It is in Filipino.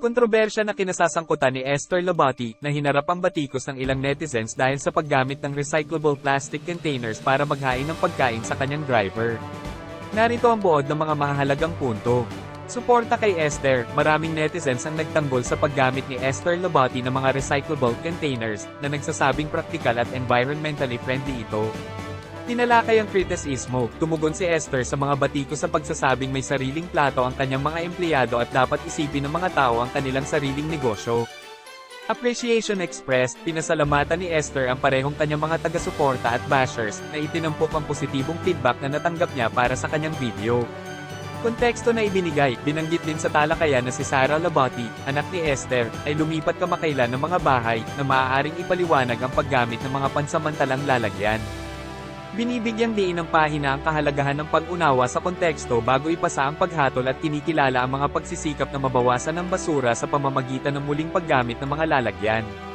Kontrobersya na kinasasangkutan ni Esther Labati na hinarap ang batikos ng ilang netizens dahil sa paggamit ng recyclable plastic containers para maghain ng pagkain sa kanyang driver. Narito ang buod ng mga mahalagang punto. Suporta kay Esther, maraming netizens ang nagtanggol sa paggamit ni Esther Labati ng mga recyclable containers na nagsasabing praktikal at environmentally friendly ito. Tinalakay ang kritisismo, tumugon si Esther sa mga batiko sa pagsasabing may sariling plato ang kanyang mga empleyado at dapat isipin ng mga tao ang kanilang sariling negosyo. Appreciation expressed, pinasalamatan ni Esther ang parehong kanyang mga taga-suporta at bashers na itinampok ang positibong feedback na natanggap niya para sa kanyang video. Konteksto na ibinigay, binanggit din sa talakayan na si Sarah Labati, anak ni Esther, ay lumipat kamakailan ng mga bahay na maaaring ipaliwanag ang paggamit ng mga pansamantalang lalagyan. Binibigyang diin ng pahina ang kahalagahan ng pag-unawa sa konteksto bago ipasa ang paghatol at kinikilala ang mga pagsisikap na mabawasan ng basura sa pamamagitan ng muling paggamit ng mga lalagyan.